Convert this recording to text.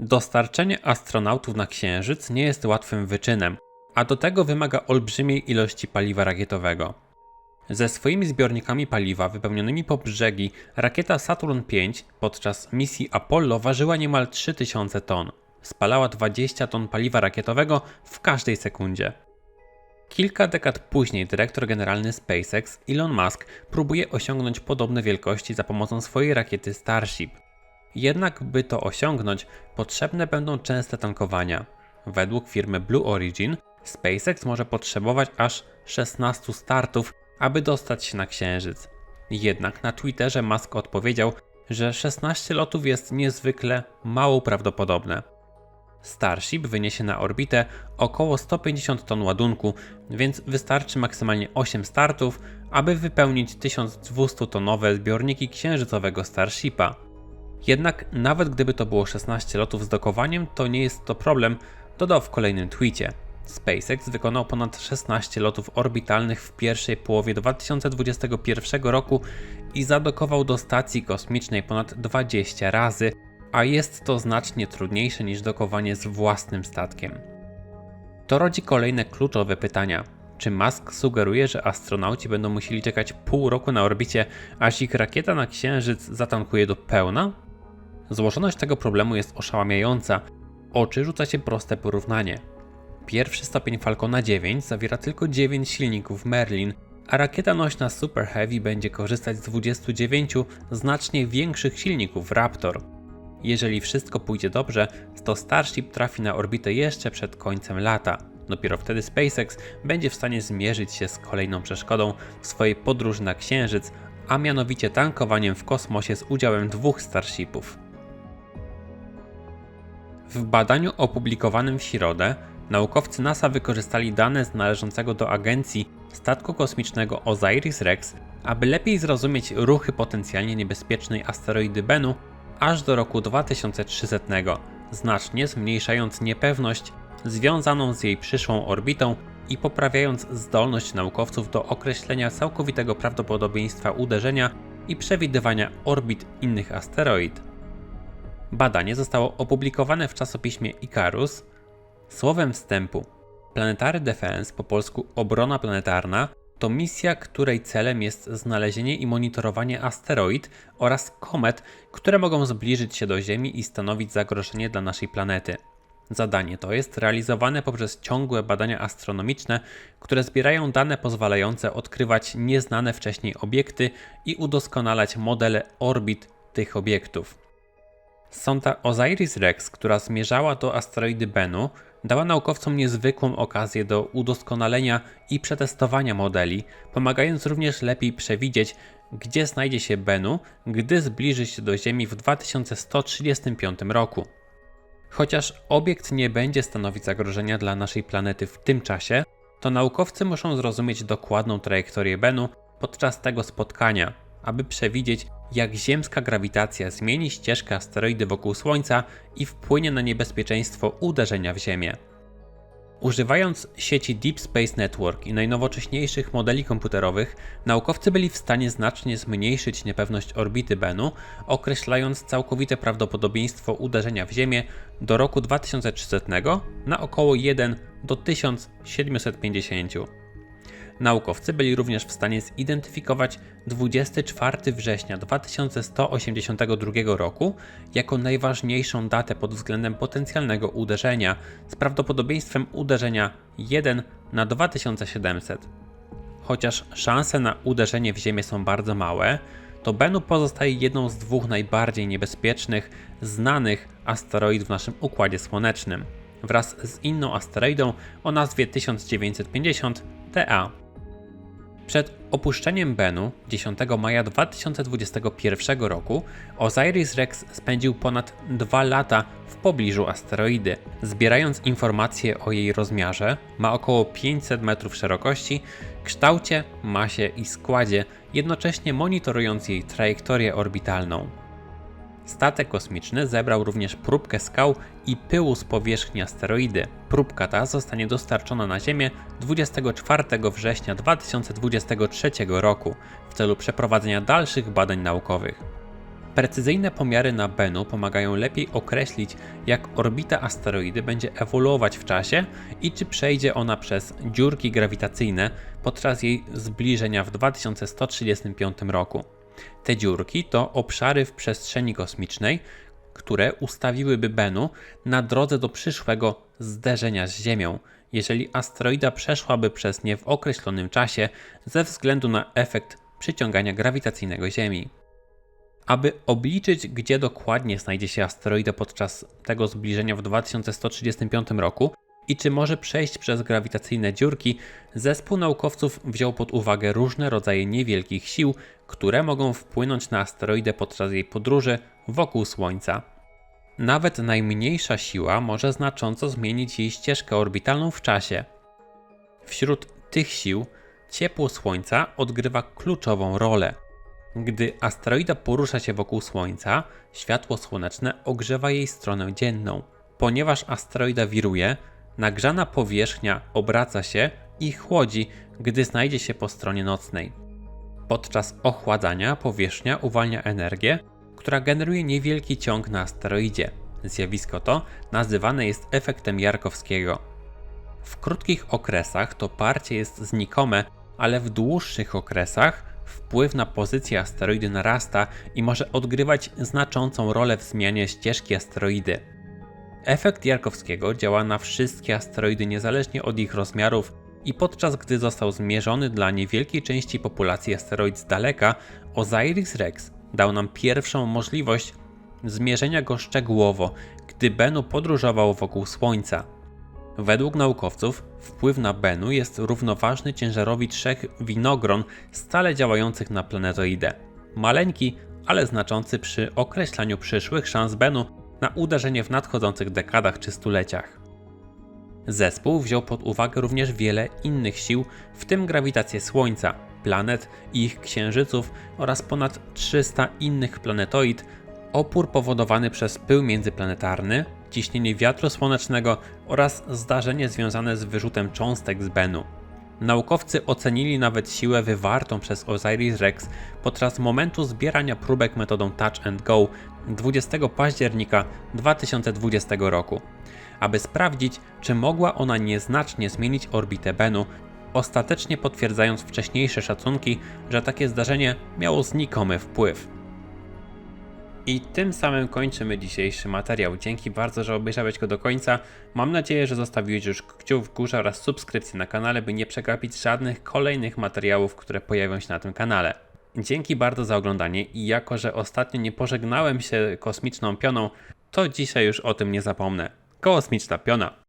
Dostarczenie astronautów na Księżyc nie jest łatwym wyczynem, a do tego wymaga olbrzymiej ilości paliwa rakietowego. Ze swoimi zbiornikami paliwa wypełnionymi po brzegi rakieta Saturn V podczas misji Apollo ważyła niemal 3000 ton. Spalała 20 ton paliwa rakietowego w każdej sekundzie. Kilka dekad później dyrektor generalny SpaceX Elon Musk próbuje osiągnąć podobne wielkości za pomocą swojej rakiety Starship. Jednak by to osiągnąć, potrzebne będą częste tankowania. Według firmy Blue Origin SpaceX może potrzebować aż 16 startów, aby dostać się na Księżyc. Jednak na Twitterze Musk odpowiedział, że 16 lotów jest niezwykle mało prawdopodobne. Starship wyniesie na orbitę około 150 ton ładunku, więc wystarczy maksymalnie 8 startów, aby wypełnić 1200-tonowe zbiorniki księżycowego Starshipa. Jednak nawet gdyby to było 16 lotów z dokowaniem, to nie jest to problem, dodał w kolejnym tweetie. SpaceX wykonał ponad 16 lotów orbitalnych w pierwszej połowie 2021 roku i zadokował do stacji kosmicznej ponad 20 razy, a jest to znacznie trudniejsze niż dokowanie z własnym statkiem. To rodzi kolejne kluczowe pytania. Czy Musk sugeruje, że astronauci będą musieli czekać pół roku na orbicie, aż ich rakieta na Księżyc zatankuje do pełna? Złożoność tego problemu jest oszałamiająca. Oczy rzuca się proste porównanie. Pierwszy stopień Falcona 9 zawiera tylko 9 silników Merlin, a rakieta nośna Super Heavy będzie korzystać z 29 znacznie większych silników Raptor. Jeżeli wszystko pójdzie dobrze, to Starship trafi na orbitę jeszcze przed końcem lata. Dopiero wtedy SpaceX będzie w stanie zmierzyć się z kolejną przeszkodą w swojej podróży na Księżyc, a mianowicie tankowaniem w kosmosie z udziałem dwóch Starshipów. W badaniu opublikowanym w środę naukowcy NASA wykorzystali dane z należącego do agencji statku kosmicznego Osiris-Rex, aby lepiej zrozumieć ruchy potencjalnie niebezpiecznej asteroidy Bennu aż do roku 2300, znacznie zmniejszając niepewność związaną z jej przyszłą orbitą i poprawiając zdolność naukowców do określenia całkowitego prawdopodobieństwa uderzenia i przewidywania orbit innych asteroid. Badanie zostało opublikowane w czasopiśmie Icarus. Słowem wstępu, Planetary Defense, po polsku obrona planetarna, to misja, której celem jest znalezienie i monitorowanie asteroid oraz komet, które mogą zbliżyć się do Ziemi i stanowić zagrożenie dla naszej planety. Zadanie to jest realizowane poprzez ciągłe badania astronomiczne, które zbierają dane pozwalające odkrywać nieznane wcześniej obiekty i udoskonalać modele orbit tych obiektów. Sonda Osiris-Rex, która zmierzała do asteroidy Bennu, dała naukowcom niezwykłą okazję do udoskonalenia i przetestowania modeli, pomagając również lepiej przewidzieć, gdzie znajdzie się Bennu, gdy zbliży się do Ziemi w 2135 roku. Chociaż obiekt nie będzie stanowić zagrożenia dla naszej planety w tym czasie, to naukowcy muszą zrozumieć dokładną trajektorię Bennu podczas tego spotkania, aby przewidzieć, jak ziemska grawitacja zmieni ścieżkę asteroidy wokół Słońca i wpłynie na niebezpieczeństwo uderzenia w Ziemię. Używając sieci Deep Space Network i najnowocześniejszych modeli komputerowych, naukowcy byli w stanie znacznie zmniejszyć niepewność orbity Bennu, określając całkowite prawdopodobieństwo uderzenia w Ziemię do roku 2300 na około 1 do 1750. Naukowcy byli również w stanie zidentyfikować 24 września 2182 roku jako najważniejszą datę pod względem potencjalnego uderzenia, z prawdopodobieństwem uderzenia 1 na 2700. Chociaż szanse na uderzenie w Ziemię są bardzo małe, to Bennu pozostaje jedną z dwóch najbardziej niebezpiecznych, znanych asteroid w naszym Układzie Słonecznym, wraz z inną asteroidą o nazwie 1950 TA. Przed opuszczeniem Bennu 10 maja 2021 roku Osiris-Rex spędził ponad 2 lata w pobliżu asteroidy. Zbierając informacje o jej rozmiarze, ma około 500 metrów szerokości, kształcie, masie i składzie, jednocześnie monitorując jej trajektorię orbitalną. Statek kosmiczny zebrał również próbkę skał i pyłu z powierzchni asteroidy. Próbka ta zostanie dostarczona na Ziemię 24 września 2023 roku w celu przeprowadzenia dalszych badań naukowych. Precyzyjne pomiary na Bennu pomagają lepiej określić, jak orbita asteroidy będzie ewoluować w czasie i czy przejdzie ona przez dziurki grawitacyjne podczas jej zbliżenia w 2135 roku. Te dziurki to obszary w przestrzeni kosmicznej, które ustawiłyby Bennu na drodze do przyszłego zderzenia z Ziemią, jeżeli asteroida przeszłaby przez nie w określonym czasie ze względu na efekt przyciągania grawitacyjnego Ziemi. Aby obliczyć, gdzie dokładnie znajdzie się asteroida podczas tego zbliżenia w 2135 roku i czy może przejść przez grawitacyjne dziurki, zespół naukowców wziął pod uwagę różne rodzaje niewielkich sił, które mogą wpłynąć na asteroidę podczas jej podróży wokół Słońca. Nawet najmniejsza siła może znacząco zmienić jej ścieżkę orbitalną w czasie. Wśród tych sił ciepło Słońca odgrywa kluczową rolę. Gdy asteroida porusza się wokół Słońca, światło słoneczne ogrzewa jej stronę dzienną. Ponieważ asteroida wiruje, nagrzana powierzchnia obraca się i chłodzi, gdy znajdzie się po stronie nocnej. Podczas ochładzania powierzchnia uwalnia energię, która generuje niewielki ciąg na asteroidzie. Zjawisko to nazywane jest efektem Jarkowskiego. W krótkich okresach to parcie jest znikome, ale w dłuższych okresach wpływ na pozycję asteroidy narasta i może odgrywać znaczącą rolę w zmianie ścieżki asteroidy. Efekt Jarkowskiego działa na wszystkie asteroidy niezależnie od ich rozmiarów i podczas gdy został zmierzony dla niewielkiej części populacji asteroid z daleka, Osiris-Rex dał nam pierwszą możliwość zmierzenia go szczegółowo, gdy Bennu podróżował wokół Słońca. Według naukowców wpływ na Bennu jest równoważny ciężarowi trzech winogron stale działających na planetoidę. Maleńki, ale znaczący przy określaniu przyszłych szans Bennu na uderzenie w nadchodzących dekadach czy stuleciach. Zespół wziął pod uwagę również wiele innych sił, w tym grawitację Słońca, planet i ich księżyców oraz ponad 300 innych planetoid, opór powodowany przez pył międzyplanetarny, ciśnienie wiatru słonecznego oraz zdarzenie związane z wyrzutem cząstek z Bennu. Naukowcy ocenili nawet siłę wywartą przez Osiris-Rex podczas momentu zbierania próbek metodą Touch and Go 20 października 2020 roku, aby sprawdzić, czy mogła ona nieznacznie zmienić orbitę Bennu, ostatecznie potwierdzając wcześniejsze szacunki, że takie zdarzenie miało znikomy wpływ. I tym samym kończymy dzisiejszy materiał. Dzięki bardzo, że obejrzałeś go do końca. Mam nadzieję, że zostawiłeś już kciuk w górze oraz subskrypcję na kanale, by nie przegapić żadnych kolejnych materiałów, które pojawią się na tym kanale. Dzięki bardzo za oglądanie i jako, że ostatnio nie pożegnałem się kosmiczną pioną, to dzisiaj już o tym nie zapomnę. Kosmiczna piona.